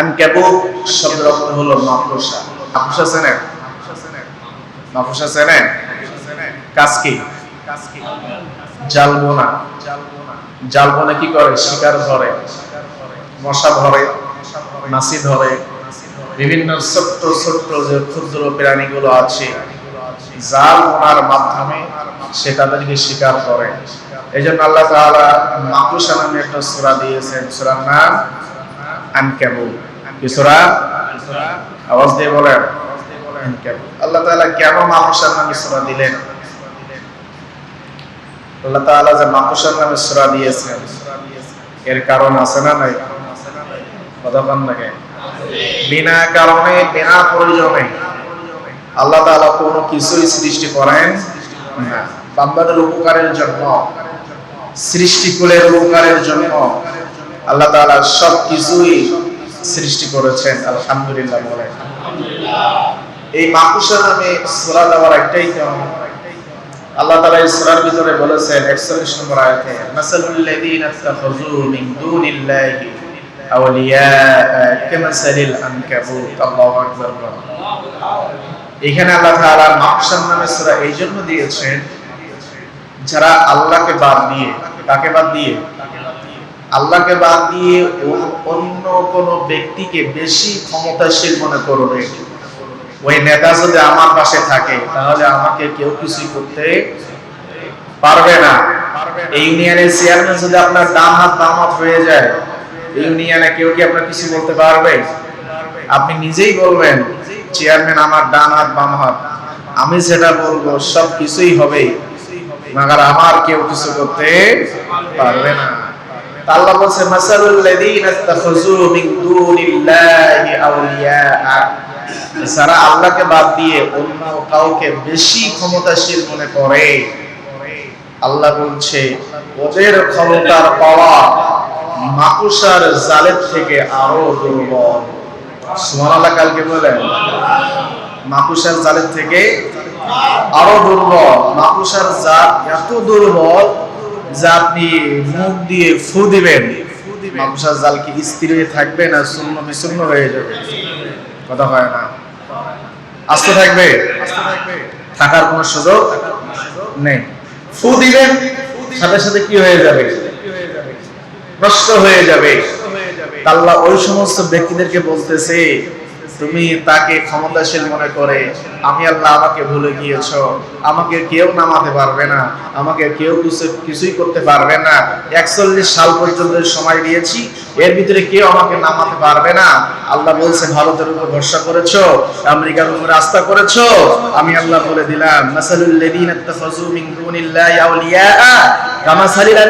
আনকাবুত শব্দের অর্থ হলো মাকড়সা। মাকড়সা চেনেন? মাকড়সা চেনেন? কাজ কি? জাল বোনা কি করে? শিকার ধরে। মশা ধরে। মাছি ধরে। বিভিন্ন ছোট্ট ছোট্ট যে ক্ষুদ্র প্রাণীগুলো আছে জাল বোনার মাধ্যমে সে তাদেরকে শিকার করে। এই জন্য আল্লাহ তাআলা মাকুসা নামে একটা সূরা দিয়েছেন। সূরার নাম আনকাবুত কি সূরা আওয়াজ দিয়ে বলেন। আল্লাহ তাআলা কেন দিলেন? আল্লাহ যে দিয়েছেন, এর কারণ আছে না নাই? কথা বিনা কারণে, বিনা প্রয়োজনে। আল্লাহ তাআলা কোনো কিছুই সৃষ্টি করেন না। উপকারের জন্য, সৃষ্টিকুলের উপকারের জন্য আল্লাহ তাআলা সব কিছুই সৃষ্টি করেছেন, আলহামদুলিল্লাহ বলেন। এই মাকুসা নামে সূরা দেওয়ার একটাই কারণ আল্লাহ তাআলা এই সূরার ভিতরে বলেছেন 41 নম্বর মিন এখানে আল্লাহ মাকসান নামে সূরা এই জন্য দিয়েছেন, যারা আল্লাহকে বাদ দিয়ে, কাকে বাদ দিয়ে? আল্লাহকে বাদ দিয়ে অন্য কোন ব্যক্তিকে বেশি ক্ষমতাশীল মনে করবে ওই নেতা যদি আমার পাশে থাকে, তাহলে আমাকে কেউ কিছু করতে পারবে না। ইউনিয়নের চেয়ারম্যান যদি আপনার ডান হাত হয়ে যায়, ইউনিয়নে কেউ কি আপনার কিছু বলতে পারবে? আপনি নিজেই বলবেন, চেয়ারম্যান আমার ডান হাত, বাম হাত। আমি যেটা বলব সব কিছুই হবে আমার কেউ কিছু করতে পারবে না। আল্লাহ বলছে মাসালুল লাযীনা ইত্তাখাযু মিন দুনিল্লাহি আউলিয়া। যারা আল্লাহকে বাদ দিয়ে অন্য কাউকে বেশি ক্ষমতাশীল মনে করে। আল্লাহ বলছে, ওদের ক্ষমতার পাওয়া মাকুসার জালের থেকে আরও দুর্বল। সুবহানাল্লাহ কালকে বলেন মাকুসার জালের থেকে আরও দুর্বল। মাকুসার জাল এত দুর্বল যা আপনি মুখ দিয়ে ফু দিবেন মাকুসার জাল স্থির হয়ে থাকবে না শূন্য বিশূন্য হয়ে যাবে? কথা হয় না। আস্তে থাকবে? থাকার কোনো সুযোগ নেই। ফু দিবেন, সাথে সাথে কি হয়ে যাবে? নষ্ট হয়ে যাবে। আল্লাহ ওই সমস্ত ব্যক্তিদেরকে বলতেছে তুমি তাকে ক্ষমতাশীল মনে করে, আমি আল্লাহ আমাকে ভুলে গিয়েছ। আমাকে কেউ নামাতে পারবে না। আমাকে কেউ কিছুই করতে পারবে না। একচল্লিশ সাল পর্যন্ত সময় দিয়েছি, এর ভিতরে কেউ আমাকে নামাতে পারবে না। আল্লাহ বলছে, ভারতের উপর ভরসা করেছ, আমেরিকার উপর আস্থা করেছ? আমি আল্লাহ বলে দিলাম, মাসালুল লাযীনা ইত্তাখাযু কামাসালিল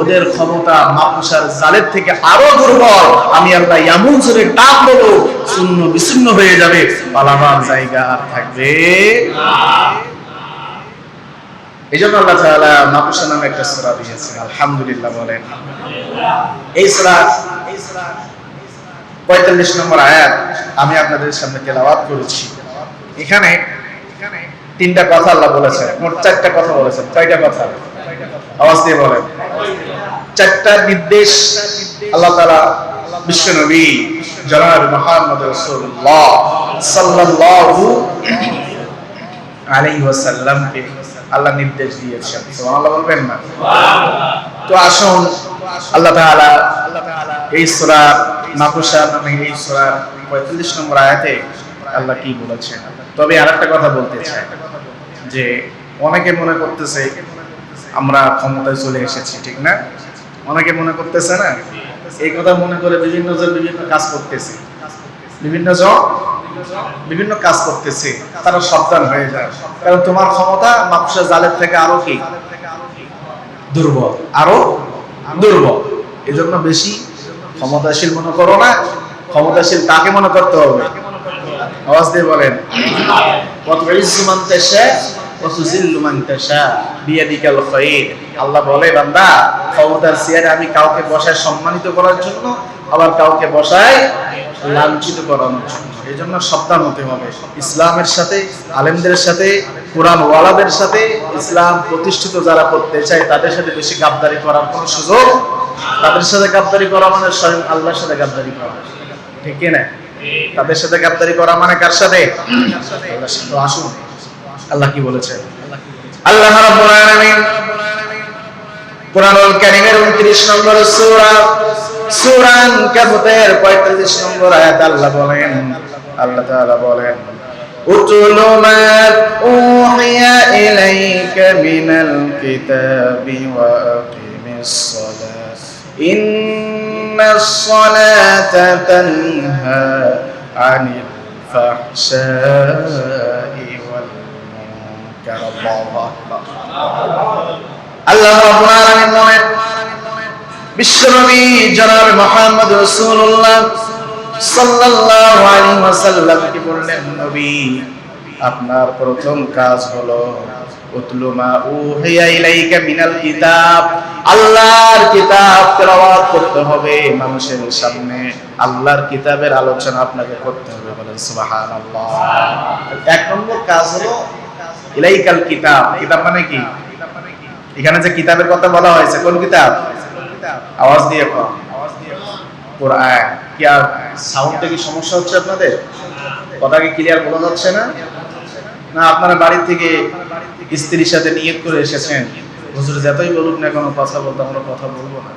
ওদের ক্ষমতা মাকুসার জালের থেকে আরও দুর্বল। আমি আল্লাহ এমন জোরে ডাক দেবো, শূন্য বিচ্ছিন্ন হয়ে যাবে। পালাবার জায়গা আর থাকবে এই জন্য আল্লাহ তাআলা নামে একটা সূরা দিয়েছেন, আলহামদুলিল্লাহ বলেন। এই সূরা পঁয়তাল্লিশ নম্বর আয়াত, আমি আপনাদের সামনে তেলাওয়াত করেছি। এখানে তিনটা কথা আল্লাহ বলেছেন, মোট চারটা কথা বলেছেন, কয়টা কথা? আওয়াজ দিয়ে বলেন। চারটা নির্দেশ আল্লাহ তাআলা বিশ্ব নবী, জনাব মুহাম্মদ রাসূলুল্লাহ সাল্লাল্লাহু আলাইহি আল্লাহ নির্দেশ দিয়েছেন। সুবহানাল্লাহ বলবেন না? তো আসুন আল্লাহ তাআলা এই সূরা নামে এই সূরা 45 নম্বর আয়াতে আল্লাহ কি বলেছেন? তবে আরেকটা কথা বলতে চাই, যে অনেকে মনে করতেছে আমরা ক্ষমতায় চলে এসেছি, ঠিক না? অনেকে মনে করতেছে না? এই কথা মনে করে বিভিন্ন জন বিভিন্ন কাজ করতেছে। বিভিন্ন জন বিভিন্ন কাজ করতেছে। তারা সাবধান হয়ে যায়। কারণ তোমার ক্ষমতা মাকুসা জালের থেকে আরও কি? দুর্বল। আরও দুর্বল। এজন্য বেশি ক্ষমতাশীল মনে করো না। ক্ষমতাশীল কাকে মনে করতে হবে? আওয়াজ দিয়ে বলেন। কত আল্লাহ বলে, বান্দা, ক্ষমতার চেয়ারে আমি কাউকে বসায় সম্মানিত করার জন্য, আবার কাউকে বসায় লাঞ্ছিত করানোর জন্য। এই জন্য সাবধান হতে হবে। ইসলামের সাথে, আলেমদের সাথে কোরআন ওয়ালাদের সাথে ইসলাম প্রতিষ্ঠিত যারা করতে চায়, তাদের সাথে বেশি গাবদারি করার কোনো সুযোগ, তাদের সাথে গাদ্দারি করা মানে স্বয়ং আল্লাহর সাথে গাদ্দারি করা। ঠিক না? তাদের সাথে গাদ্দারি করা মানে কার সাথে? আসুন। আল্লাহ কি বলেছেন আল্লাহ রাব্বুল আলামিন কোরআনুল কারীমের 29 নম্বর সূরা সূরা আনকাবুতের 45 নম্বর আয়াত আল্লাহ বলেন আল্লাহ তাআলা বলেন আপনার প্রথম কাজ হলো কিতাব। আল্লাহর করতে হবে মানুষের সামনে। আল্লাহর কিতাবের আলোচনা আপনাকে করতে হবে বলেন এক নম্বর কাজ হলো ইলাইকাল কিতাব। কিতাব মানে কি? এখানে যে কিতাবের কথা বলা হয়েছে, কোন কিতাব? আওয়াজ দিয়ে কম কোরআন। কি আর সাউন্ডে কি সমস্যা হচ্ছে আপনাদের? কথা কি ক্লিয়ার বোঝা যাচ্ছে না? না, আপনারা বাড়ি থেকে স্ত্রীর সাথে নিয়ত করে এসেছেন। হুজুর যতই বলুক না কোনো কথা বলতে আমরা কথা বলব না।